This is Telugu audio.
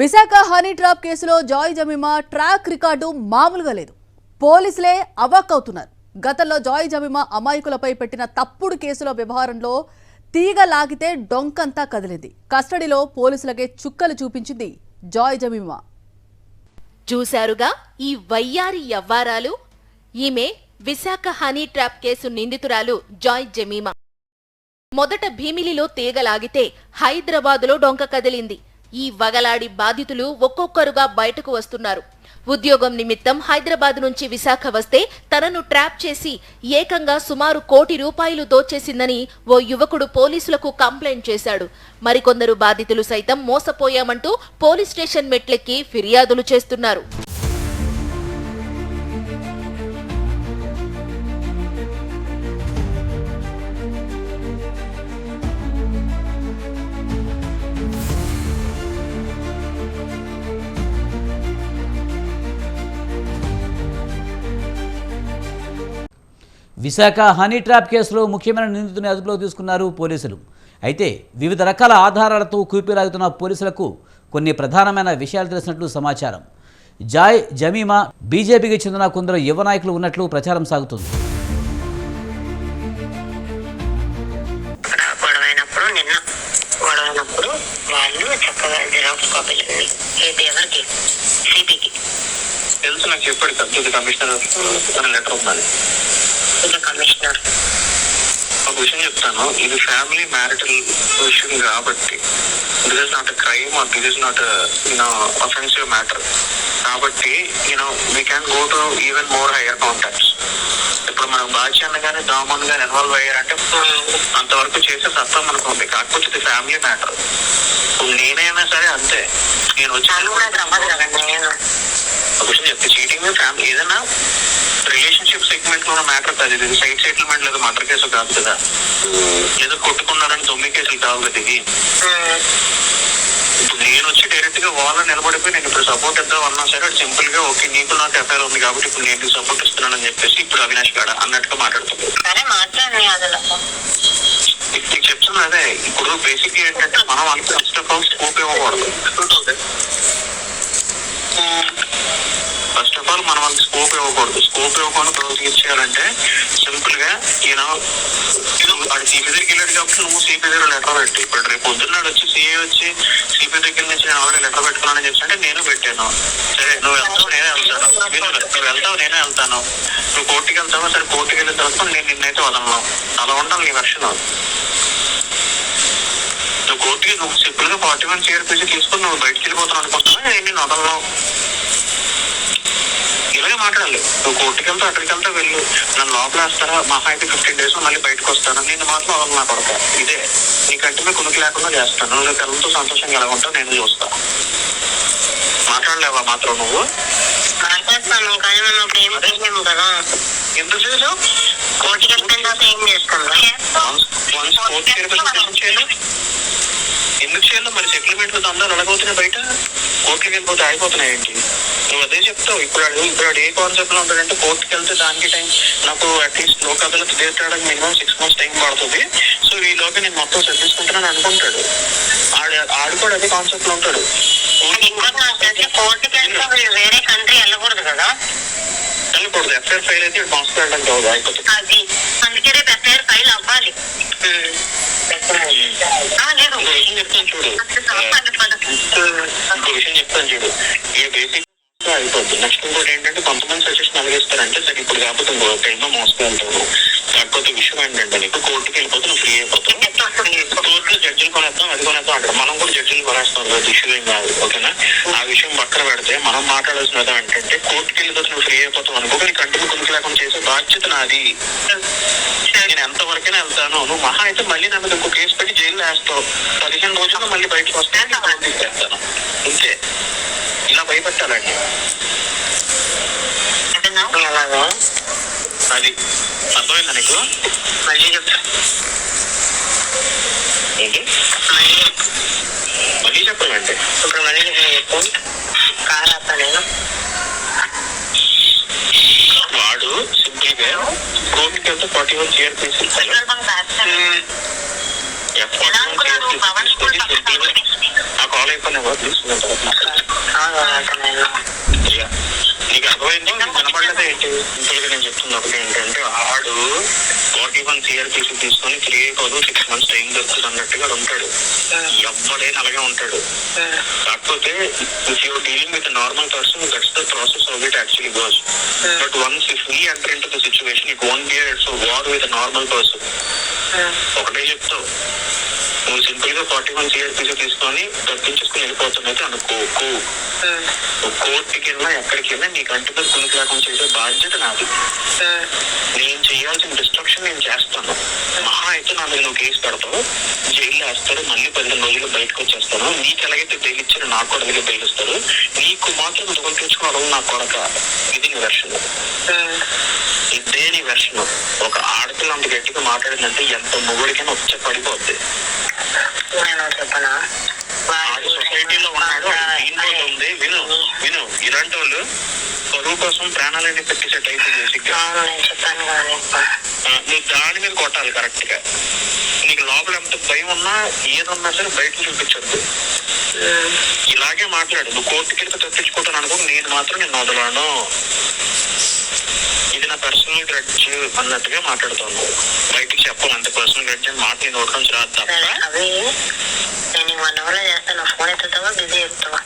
విశాఖ హనీ ట్రాప్ కేసులో జాయ్ జమీమా ట్రాక్ రికార్డు మామూలుగా లేదు. పోలీసులే అవాక్ అవుతున్నారు గతంలో జాయ్ జమీమా అమాయకులపై పెట్టిన తప్పుడు కేసుల వ్యవహారంలో తీగ లాగితే డొంకంతా కదిలింది. కస్టడీలో పోలీసులకే చుక్కలు చూపించింది జాయ్ జమీమా. చూశారుగా ఈ వయ్యారి యవ్వారాలు? ఈమె విశాఖ హనీ ట్రాప్ కేసు నిందితురాలు జాయ్ జమీమా. మొదట భీమిలిలో తీగలాగితే హైదరాబాదులో డొంక కదిలింది. ఈ వగలాడి బాధితులు ఒక్కొక్కరుగా బయటకు వస్తున్నారు. ఉద్యోగం నిమిత్తం హైదరాబాద్ నుంచి విశాఖ వస్తే తనను ట్రాప్ చేసి ఏకంగా సుమారు కోటి రూపాయలు దోచేసిందని ఓ యువకుడు పోలీసులకు కంప్లైంట్ చేశాడు. మరికొందరు బాధితులు సైతం మోసపోయామంటూ పోలీస్ స్టేషన్ మెట్లెక్కి ఫిర్యాదులు చేస్తున్నారు. విశాఖ హనీ ట్రాప్ కేసులో ముఖ్యమైన నిందితుని అదుపులోకి తీసుకున్నారు పోలీసులు. అయితే వివిధ రకాల ఆధారాలతో కూపిలాగుతున్న పోలీసులకు కొన్ని ప్రధానమైన విషయాలు తెలిసినట్లు సమాచారం. జాయ్ జమీమా బీజేపీకి చెందిన కొందరు యువ నాయకులు ఉన్నట్లు ప్రచారం సాగుతుంది. గొడవైనప్పుడు నిన్న గొడవైనప్పుడు వాళ్ళు చక్కగా జిరాక్స్ కాపీలు ఏది ఎవరికి సిపికి. తెలుసు నాకు చెప్పాడు సబ్జెక్ట్ కమిషనర్ లెటర్ ఇది కమిషనర్. ఒక విషయం చెప్తాను. ఇది ఫ్యామిలీ మ్యారిటల్ విషయం కాబట్టి. This is not crime or this is not you know offensive matter కాబట్టి you know we can go to even more higher contacts ఇప్పుడు మనం బాధ్యత కానీ దామన్ గాని ఇన్వాల్వ్ అయ్యారంటే అంతవరకు చేసే తత్వం మనకు ఉంది. కాకపోతే ఇది ఫ్యామిలీ మ్యాటర్ నేనైనా సరే అంతే. నేను వాళ్ళు కూడా తప్పదు వచ్చి కదండి నేను ఒక విషయం చెప్తే చీటింగ్ ఫ్యామిలీ ఏదైనా రిలేషన్షిప్ సెగ్మెంట్లో మ్యాటర్ కాదు. ఇది సైడ్ సెటిల్మెంట్ లేదా మర్డర్ కేసు కాదు కదా. ఏదో కొట్టుకున్నారని తొమ్మిది కేసులు కావు కదా ఇది నేను వచ్చి డైరెక్ట్గా వాళ్ళ నిలబడిపోయి నేను ఇప్పుడు సపోర్ట్ ఇద్దాం అన్నా సరే అది సింపుల్గా ఓకే నీకు నాకు ఎఫ్ఐఆర్ ఉంది కాబట్టి ఇప్పుడు నేను సపోర్ట్ ఇస్తున్నానని చెప్పేసి ఇప్పుడు అవినాష్ గాడ అన్నట్టుగా నీకు చెప్తున్నా అదే ఇప్పుడు బేసిక్ ఏంటంటే మనం అంత ఫస్ట్ ఆఫ్ ఆల్ స్కోప్ ఇవ్వకూడదు ఆఫ్ ఆల్ మనం అంత స్కోప్ ఇవ్వకూడదు. స్కోప్ ఇవ్వకుండా ప్రవృత్తి ఇచ్చేయాలంటే సింపుల్గా ఈయన అది సిపి దగ్గరికి వెళ్ళాడు కాబట్టి నువ్వు సిపి దగ్గర లెటర్ పెట్టి. ఇప్పుడు రేపు పొద్దున్నాడు వచ్చి సిఏ వచ్చి సిపి దగ్గర నుంచి నేను ఆల్రెడీ లెటర్ పెట్టుకున్నానని చెప్పి అంటే నేను పెట్టాను. సరే నువ్వు వెళ్తావు నేనే వెళ్తాను. నువ్వు వెళ్తావు నేనే వెళ్తాను. నువ్వు కోర్టుకి వెళ్తావా? సరే కోర్టుకి వెళ్ళిన తర్వాత నేను నిన్నైతే వదలను. అలా ఉండాలి నీ వర్షన్ నువ్వు కోర్టుకి నువ్వు సింపుల్గా ఫార్టీ వన్ సిఆర్పిసి తీసుకుని నువ్వు బయటకు వెళ్ళిపోతాను అనుకుంటున్నా నేను నిన్ను వదలను మాట్లాడాలి. నువ్వు కోర్టుకి వెళ్తా అక్కడికి వెళ్తా వెళ్ళు. నన్ను లోపల వేస్తారా? మహా అయితే ఫిఫ్టీన్ డేస్ మళ్ళీ బయటకు వస్తాను. నేను మాత్రం వదలను నా కొడక. ఇదే. నీకంటే మేము కునుకు లేకుండా చేస్తాను. నువ్వు పిల్లలతో సంతోషంగా ఎలా ఉంటావు నేను చూస్తా. మాట్లాడలేవా మాత్రం నువ్వు? మాట్లాడతాను కానీ మనం చేయలేము కదా. ఎందుకు చేయలేవు కోర్టుకి వెళ్ళిన తర్వాత ఏం ఎందుకు చేయాలి మరి సెటిల్మెంట్ మీద అందరూ ఎలాగవుతున్నాయి బయట. కోర్టుకి వెళ్ళిపోతే ఆగిపోతున్నాయి ఏంటి? నువ్వు అదే చెప్తావు. ఇప్పుడు ఇప్పుడు ఏ కాన్సెప్ట్లో ఉంటాడంటే కోర్టుకి వెళ్తే దానికి టైం నాకు అట్లీస్ట్ లోక్ అదాలత్ తీర్చడానికి మినిమం సిక్స్ మంత్స్ టైం పడుతుంది. సో ఈ లోగా నేను మొత్తం సర్దిస్తుంటానని అనుకుంటాడు. ఆడు ఆడు కూడా అదే కాన్సెప్ట్లో ఉంటాడు. వేరే కంట్రీ వెళ్ళకూడదు కదా? వెళ్ళకూడదు. ఎఫ్ఐఆర్ ఫైల్ అయితే అవ్వదు అయిపోతుంది అది. అందుకే రేపు ఎఫ్ఐఆర్ ఫైల్ అవ్వాలి. లేదు. ఇంకో విషయం చెప్తాను చూడు. ఇంకో విషయం చెప్తాను చూడు. ఈ బేసిక్ అయిపోద్ది. నెక్స్ట్ ఇంకోటి ఏంటంటే కొంతమంది సజెషన్ అడిగేస్తారంటే సరే ఇప్పుడు కాకపోతే ఇంకో టైంలో మోసుకెళ్తాను కాకపోతే విషయం ఏంటంటే నీకు కోర్టుకి వెళ్ళిపోతే నువ్వు ఫ్రీ అయిపోతావు. కోర్టులో జడ్జిలు కొనేస్తాం అది కొనేస్తాం అంటారు మనం కూడా జడ్జిలు కొనేస్తాం కదా ఇష్యూ ఏం కాదు. ఓకేనా? ఆ విషయం పక్కన పెడితే మనం మాట్లాడాల్సిన ఏంటంటే కోర్టుకి వెళ్ళిపోతే నువ్వు ఫ్రీ అయిపోతావు అనుకో నీ కంటిని కొనుక్కు లేకుండా చేసే బాధ్యత నాది. నేను ఎంత వరకైనా వెళ్తాను. నువ్వు మహా అయితే మళ్ళీ నా మీద ఇంకో కేసు పెట్టి జైల్లో వేస్తావు. పదిహేను రోజుల్లో మళ్ళీ బయటకు వస్తాను అంతే ఇలా భయపెట్టాలండి అలాగా? అది అర్థమైందా నీకు? మళ్ళీ చెప్తా. ఏంటి? మళ్ళీ మళ్ళీ చెప్పాలంటే ఇప్పుడు మళ్ళీ చెప్పు. కార్ నేను? వాడు సింపుల్గా కోర్టుకి వెళ్తే forty one CrPC petrol bunk దాస్తాను అనుకున్నారు పవన్ తీసుకొని సింపుల్గా అయ్యా, నీకు అర్థమైందో? నీకు కనపడలేదా ఏంటి? సింపుల్గా నేను చెప్తున్నా ఒకటి ఏంటంటే ఆడు ఫార్టీ వన్ సిఆర్పిసి తీసుకొని త్రీ అయిపోదు సిక్స్ మంత్స్ టైం దొరుకుతుంది అన్నట్టుగా ఉంటాడు. ఎవడైనా అలాగే ఉంటాడు. కాకపోతే if you dealing with normal person that's the process of it actually goes but once if we enter in to the situation it won be it's war with normal person ఒకటే చెప్తావు నువ్వు సింపుల్గా ఫార్టీ వన్ సిఆర్పీసీ తీసుకొని తప్పించుకుని వెళ్ళిపోతున్నైతే అనుకోకు. కోర్టుకి వెళ్ళినా ఎక్కడికి వెళ్ళినా నీకు అంటుగా కునికి లేకుండా చేసే బాధ్యత నాది. నేను చేయాల్సిన డిస్ట్రక్షన్ నేను చేస్తాను. మహా అయితే నా మీద నువ్వు కేసు పెడతావు. జైలు వేస్తారు మళ్ళీ పదిహేను రోజులు బయటకు వచ్చేస్తాను నీకు ఎలాగైతే బెయిల్ ఇచ్చారో నాకు కూడా అలాగే బెయిల్ ఇస్తారు నీకు మాత్రం దుఃఖం తెచ్చుకోవడం నా కొడక. ఇది నీ వెర్షన్ ఇదే నీ వెర్షన్ ఒక ఆడపిల్ల అంత గట్టిగా మాట్లాడిందంటే ఎంత మొగుడికైనా వచ్చే పడిపోద్ది నేను చెప్పనా? సొసైటీలో ఉన్నాడు ఉంది? విను విను. ఇలాంటి వాళ్ళు పరువు కోసం ప్రాణాలన్నీ పెట్టేసే టైప్ ఆ, నువ్వు దాని మీద కొట్టాలి కరెక్ట్గా. నీకు లోపల ఎంత భయం ఉన్నా ఏదున్నా సరే బయట చూపించద్దు. ఇలాగే మాట్లాడు. నువ్వు కోర్టుకి వెళ్తే తప్పించుకుంటాను అనుకో నేను మాత్రం నేను వదలను. పర్సనల్ గ్రడ్జ్ అన్నట్టుగా మాట్లాడుతాను బయటికి చెప్పాలి అంత పర్సనల్ గ్రడ్జ్ అని మాట నేను నోట్ నుంచి రాదు తప్ప. అవి నేను వన్ అవర్లో చేస్తాను ఫోన్ ఎత్తుతావా బిజీ చెప్తావా